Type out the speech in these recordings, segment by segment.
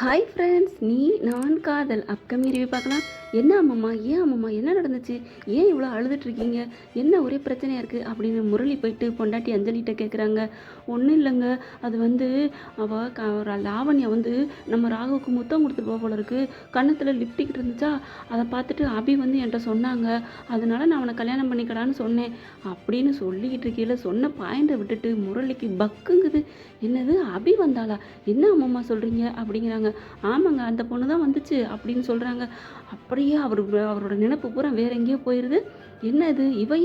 Hi friends நீ நான் காதல் அப்கமிங் ரிவ்யூ பார்க்கலாம். என்ன அம்மம்மா ஏன் அம்மம்மா என்ன நடந்துச்சு? ஏன் இவ்வளோ அழுதுட்ருக்கீங்க என்ன ஒரே பிரச்சனையாக இருக்குது அப்படின்னு முரளி போயிட்டு பொண்டாட்டி அஞ்சலிகிட்ட கேட்குறாங்க ஒன்றும் இல்லைங்க. அது வந்து அவள் க லாவண்யா வந்து நம்ம ராகுவுக்கு முத்தம் கொடுத்துட்டு போக போல இருக்குது கன்னத்தில் லிப்டிக் இருந்துச்சா? அதை பார்த்துட்டு அபி வந்து என்கிட்ட சொன்னாங்க. அதனால நான் அவனை கல்யாணம் பண்ணிக்கடான்னு சொன்னேன். அப்படின்னு சொல்லிக்கிட்டு இருக்கையில் சொன்ன பாயிண்டை விட்டுட்டு முரளிக்கு பக்குங்குது. என்னது? அபி வந்தாளா? என்ன அம்மம்மா சொல்கிறீங்க அப்படிங்கிறாங்க. ஆமாங்க அந்த பொண்ணு தான் வந்துச்சு அப்படின்னு சொல்கிறாங்க அப்படியே அவர் அவரோட நினைப்பு பூரா வேற எங்கேயோ போயிடுது என்ன இது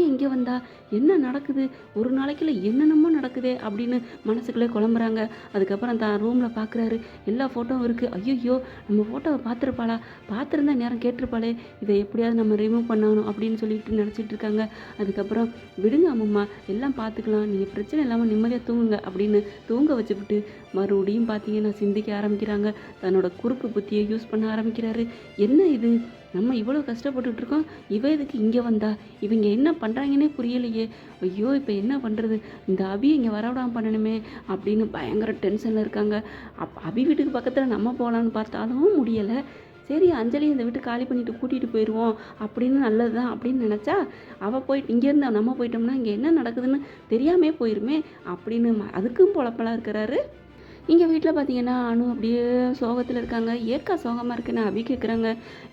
இங்கே வந்தா என்ன நடக்குது? ஒரு நாளைக்குள்ள என்னென்னமோ நடக்குதே அப்படின்னு மனசுக்குள்ளே குழம்புறாங்க. அதுக்கப்புறம் தான் ரூமில் பார்க்குறாரு எல்லா ஃபோட்டோவும் இருக்குது ஐயோ நம்ம ஃபோட்டோவை பார்த்துருப்பாளா? பார்த்துருந்தா நேரம் கேட்டிருப்பாளே. இதை எப்படியாவது நம்ம ரிமூவ் பண்ணணும் அப்படின்னு சொல்லிட்டு நினச்சிட்டு இருக்காங்க. அதுக்கப்புறம் விடுங்க அம்மம்மா எல்லாம் பார்த்துக்கலாம். நீங்கள் பிரச்சனை இல்லாமல் நிம்மதியாக தூங்குங்க அப்படின்னு தூங்க வச்சுவிட்டு மறுபடியும் பார்த்தீங்கன்னா சிந்திக்க ஆரம்பிக்கிறாங்க. தன்னோட குறுக்கு புத்தியை யூஸ் பண்ண ஆரம்பிக்கிறாரு. என்ன இது? நம்ம இவ்வளோ கஷ்டப்பட்டுட்டு இருக்கோம் இவ இதுக்கு இங்கே வந்தா? இவங்க என்ன பண்ணுறாங்கன்னே புரியலையே. ஐயோ இப்போ என்ன பண்ணுறது இந்த அபி இங்கே வரவிடாமல் பண்ணணுமே அப்படின்னு பயங்கர டென்ஷனில் இருக்காங்க. அப் அபி வீட்டுக்கு பக்கத்தில் நம்ம போகலான்னு பார்த்தாலும் முடியலை. சரி அஞ்சலி இந்த வீட்டு காலி பண்ணிட்டு கூட்டிகிட்டு போயிடுவோம் அப்படின்னு நல்லது தான் அப்படின்னு நினச்சா அவள் போயிட்டு இங்கேருந்து நம்ம போயிட்டோம்னா இங்கே என்ன நடக்குதுன்னு தெரியாமே போயிருமே அப்படின்னு அதுக்கும் பொழப்பெல்லாம் இருக்கிறாரு இங்கே வீட்டில் பார்த்தீங்கன்னா அணு அப்படியே சோகத்தில் இருக்காங்க. ஏற்கா சோகமாக இருக்குன்னு அபி கேட்குறாங்க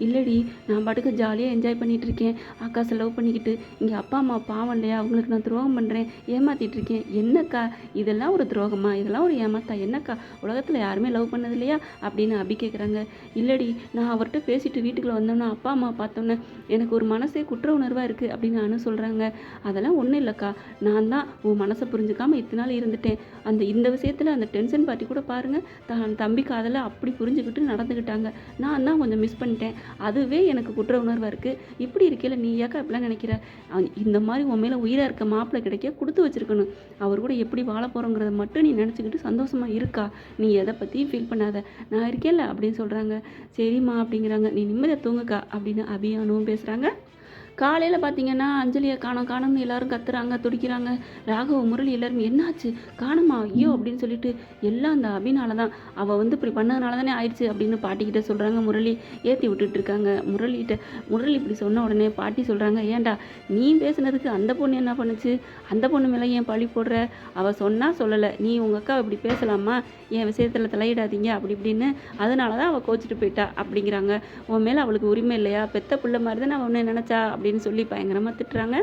இல்லடி நான் பாட்டுக்கு ஜாலியாக என்ஜாய் பண்ணிகிட்டு இருக்கேன். அக்கா லவ் பண்ணிக்கிட்டு இங்கே அப்பா அம்மா பாவம் இல்லையா? அவங்களுக்கு நான் துரோகம் பண்ணுறேன் ஏமாற்றிட்டு இருக்கேன். என்னக்கா? இதெல்லாம் ஒரு துரோகமா? இதெல்லாம் ஒரு ஏமாத்தா? என்னக்கா? உலகத்தில் யாருமே லவ் பண்ணது இல்லையா? அப்படின்னு அபி கேட்குறாங்க இல்லடி நான் அவர்கிட்ட பேசிட்டு வீட்டுக்குள்ள வந்தோன்னா அப்பா அம்மா பார்த்தோன்னே எனக்கு ஒரு மனசே குற்ற உணர்வாக இருக்குது அப்படின்னு அனு சொல்கிறாங்க அதெல்லாம் ஒன்றும் இல்லைக்கா. நான் தான் உன் மனசை புரிஞ்சுக்காமல் இத்தனை நாள் இருந்துட்டேன். அந்த இந்த விஷயத்தில் அந்த டென்ஷன் பார்ட்டி கூட பாருங்கள் தன் தம்பி காதலை அப்படி புரிஞ்சுக்கிட்டு நடந்துக்கிட்டாங்க நான் தான் கொஞ்சம் மிஸ் பண்ணிட்டேன். அதுவே எனக்கு குற்ற உணர்வாக இருக்குது இப்படி இருக்கையில் நீ ஏக்கா இப்படிலாம் நினைக்கிற? இந்த மாதிரி உன் மேலே உயிராக இருக்க மாப்பிள்ளை கிடைக்க கொடுத்து வச்சிருக்கணும். அவர் கூட எப்படி வாழ போகிறோங்கிறத மட்டும் நீ நினச்சிக்கிட்டு சந்தோஷமாக இருக்கா? நீ எதை பற்றியும் ஃபீல் பண்ணாத. நான் இருக்கேன்ல அப்படின்னு சொல்கிறாங்க சரிம்மா அப்படிங்கிறாங்க. நீ நிம்மதியாக தூங்குக்கா அப்படின்னு அபியானும் பேசுகிறாங்க காலையில் பார்த்தீங்கன்னா அஞ்சலியை காணோம் காணோம்னு எல்லாரும் கத்துறாங்க துடிக்கிறாங்க. ராகவ முரளி எல்லாரும் என்னாச்சு? காணுமா? ஐயோ! அப்படின்னு சொல்லிட்டு எல்லாம் அந்த அபினால தான் அவள் வந்து இப்படி பண்ணதுனால தானே ஆயிடுச்சு அப்படின்னு பாட்டிக்கிட்ட சொல்கிறாங்க முரளி. ஏற்றி விட்டுட்டு இருக்காங்க. முரளிகிட்ட முரளி இப்படி சொன்ன உடனே பாட்டி சொல்கிறாங்க ஏன்டா நீ பேசுனதுக்கு அந்த பொண்ணு என்ன பண்ணுச்சு? அந்த பொண்ணு மேலே ஏன் பழி போடுற? அவள் சொன்னால் சொல்லலை. நீ உங்கள் அக்கா இப்படி பேசலாமா? என் விஷயத்தில் தலையிடாதீங்க? அப்படி இப்படின்னு அதனால தான் அவள் கோச்சிட்டு போயிட்டா அப்படிங்கிறாங்க. உன் மேலே அவளுக்கு உரிமை இல்லையா? பெத்த பிள்ளை மாதிரி தானே அவன் ஒன்று நினச்சா? அப்படின்னு சொல்லி பயங்கரமாக திட்டுறாங்க.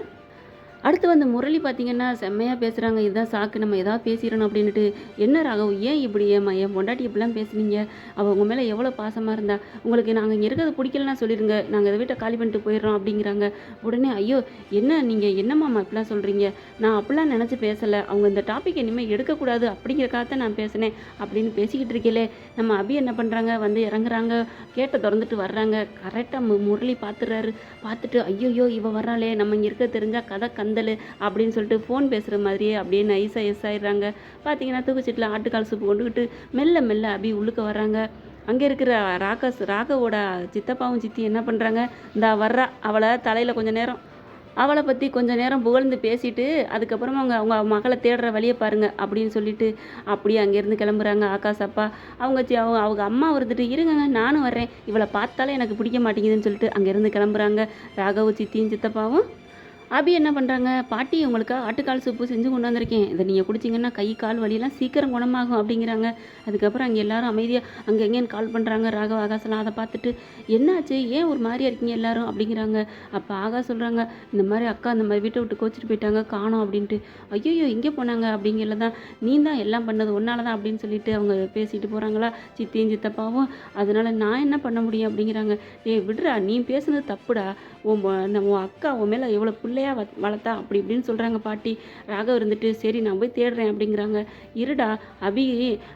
அடுத்து வந்து முரளி பார்த்தீங்கன்னா செம்மையாக பேசுகிறாங்க இதுதான் சாக்கு நம்ம ஏதாவது பேசிடணும் அப்படின்ட்டு என்ன ராகவ் ஏன் இப்படி? ஏமா என் பொண்டாட்டி இப்படிலாம் பேசுனீங்க? அவள் உங்கள் மேலே எவ்வளோ பாசமாக இருந்தா? உங்களுக்கு நாங்கள் இங்கே இருக்கிறது பிடிக்கலன்னா சொல்லிடுங்க. நாங்கள் இதை வீட்டை காலி பண்ணிட்டு போயிடுறோம் அப்படிங்கிறாங்க. உடனே ஐயோ என்ன நீங்கள் என்னம்மா இப்படிலாம் சொல்கிறீங்க நான் அப்படிலாம் நினச்சி பேசலை. அவங்க இந்த டாபிக் இனிமேல் எடுக்கக்கூடாது அப்படிங்கிறக்காக நான் பேசினேன் அப்படின்னு பேசிக்கிட்டு இருக்கீங்களே. நம்ம அபி என்ன பண்ணுறாங்க வந்து இறங்குறாங்க. கேட்டை திறந்துட்டு வர்றாங்க. கரெக்டாக முரளி பார்த்துறாரு பார்த்துட்டு ஐயோயோ இவ வர்றாளே. நம்ம இங்கே இருக்க தெரிஞ்சால் கதை கந்தல் அப்படின்னு சொல்லிட்டு ஃபோன் பேசுகிற மாதிரியே அப்படியே நைஸாக எஸ் ஆயிடுறாங்க. பார்த்தீங்கன்னா தூக்குச்சீட்டில் ஆட்டுக்கால் சூப்பு கொண்டுக்கிட்டு மெல்ல மெல்ல அப்படியே உள்ளுக்க வர்றாங்க. அங்கே இருக்கிற ராகாஸ் ராகவோட சித்தப்பாவும் சித்தி என்ன பண்ணுறாங்க இந்த வர்றா. அவளை தலையில் கொஞ்சம் நேரம் அவளை பற்றி கொஞ்ச நேரம் புகழ்ந்து பேசிட்டு அதுக்கப்புறமா அவங்க அவங்க மகளை தேடுற வழியை பாருங்க அப்படின்னு சொல்லிட்டு அப்படியே அங்கேருந்து கிளம்புறாங்க ஆகாஷ் அப்பா. அவங்க சி- அவங்க அவங்க அம்மா இருந்துட்டு இருங்கங்க நானும் வர்றேன். இவளை பார்த்தாலே எனக்கு பிடிக்க மாட்டேங்குதுன்னு சொல்லிட்டு அங்கேருந்து கிளம்புறாங்க ராகவ் சித்தியும் சித்தப்பாவும். அபி என்ன பண்ணுறாங்க பாட்டி உங்களுக்கு ஆட்டுக்கால் சூப்பு செஞ்சு கொண்டு வந்திருக்கேன். இதை நீங்கள் குடிச்சிங்கன்னா கை கால் வலியெல்லாம் சீக்கிரம் குணமாகும் அப்படிங்கிறாங்க. அதுக்கப்புறம் அங்கே எல்லாரும் அமைதியாக அங்கே எங்கேன்னு கால் பண்ணுறாங்க ராகவ ஆகாசெல்லாம் அதை பார்த்துட்டு என்னாச்சு? ஏன் ஒரு மாதிரியாக இருக்கீங்க எல்லாரும்? அப்படிங்கிறாங்க. அப்போ ஆகா சொல்கிறாங்க இந்த மாதிரி அக்கா இந்த மாதிரி வீட்டை விட்டு கோச்சிட்டு போயிட்டாங்க காணோம் அப்படின்ட்டு. ஐயோ எங்கே போனாங்க அப்படிங்கிறல தான் நீ தான் எல்லாம் பண்ணது ஒன்னால தான் அப்படின்னு சொல்லிட்டு அவங்க பேசிட்டு போகிறாங்களா சித்தியும் சித்தப்பாவும். அதனால நான் என்ன பண்ண முடியும் அப்படிங்கிறாங்க. ஏ விடுறா நீ பேசுனது தப்புடா. உன் உன் அக்கா உன் மேலே எவ்வளோ பிள்ளையா வ- வளர்த்தா? அப்படி இப்படின்னு சொல்கிறாங்க பாட்டி. ராகவ் இருந்துட்டு சரி நான் போய் தேடுறேன் அப்படிங்கிறாங்க. இருடா அபி.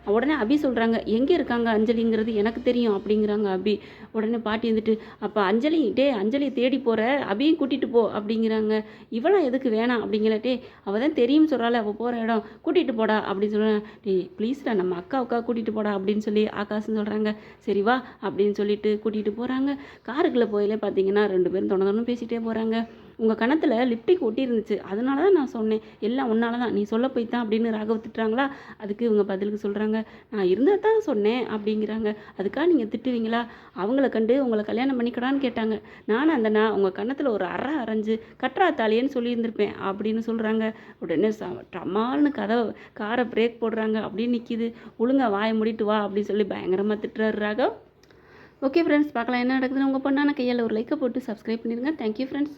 உடனே அபி சொல்கிறாங்க எங்கே இருக்காங்க அஞ்சலிங்கிறது எனக்கு தெரியும் அப்படிங்கிறாங்க அபி. உடனே பாட்டி வந்துட்டு அப்போ அஞ்சலி டே அஞ்சலியை தேடி போகிற அபியும் கூட்டிகிட்டு போ அப்படிங்கிறாங்க. இவளாம் எதுக்கு வேணாம்? அப்படிங்கிற டே அவள் தான் தெரியும் சொல்கிறாள் அவள் போகிற இடம். கூட்டிகிட்டு போடா அப்படின்னு சொல்கிறேன் டே ப்ளீஸ்டா நம்ம அக்கா அக்கா கூட்டிகிட்டு போடா அப்படின்னு சொல்லி ஆகாஷ்னு சொல்கிறாங்க சரி வா அப்படின்னு சொல்லிட்டு கூட்டிகிட்டு போகிறாங்க காருக்குள்ளே போயிலே பார்த்தீங்கன்னா ரெண்டு பேரும் தொண பேசிகிட்டே போகிறாங்க உங்கள் கணத்தில் லிப்டிக் ஒட்டி இருந்துச்சு அதனால தான் நான் சொன்னேன். எல்லாம் உன்னால தான். நீ சொல்ல போய் தான் அப்படின்னு ராகவ் திட்டுறாங்களா? அதுக்கு இவங்க பதிலுக்கு சொல்கிறாங்க நான் இருந்தால் தான் சொன்னேன் அப்படிங்கிறாங்க. அதுக்காக நீங்கள் திட்டுவீங்களா? அவங்கள கண்டு உங்களை கல்யாணம் பண்ணிக்கடான்னு கேட்டாங்க. நானும் அந்த நான் உங்கள் கன்னத்தில் ஒரு அறை அரைஞ்சு கற்றா தாலியன்னு சொல்லியிருந்திருப்பேன் அப்படின்னு சொல்கிறாங்க உடனே டமால்னு கதவை காரை பிரேக் போடுறாங்க அப்படின்னு நிற்கிது ஒழுங்கா வாயை முடிட்டு வா அப்படின்னு சொல்லி பயங்கரமாக திட்டுறாரு ராகவ். ஓகே ஃப்ரெண்ட்ஸ் பார்க்கலாம் என்ன நடக்குதுன்னு உங்கள் பொண்ணான கையால் ஒரு லைக்கை போட்டு சப்ஸ்கிரைப் பண்ணிடுங்க. Thank you friends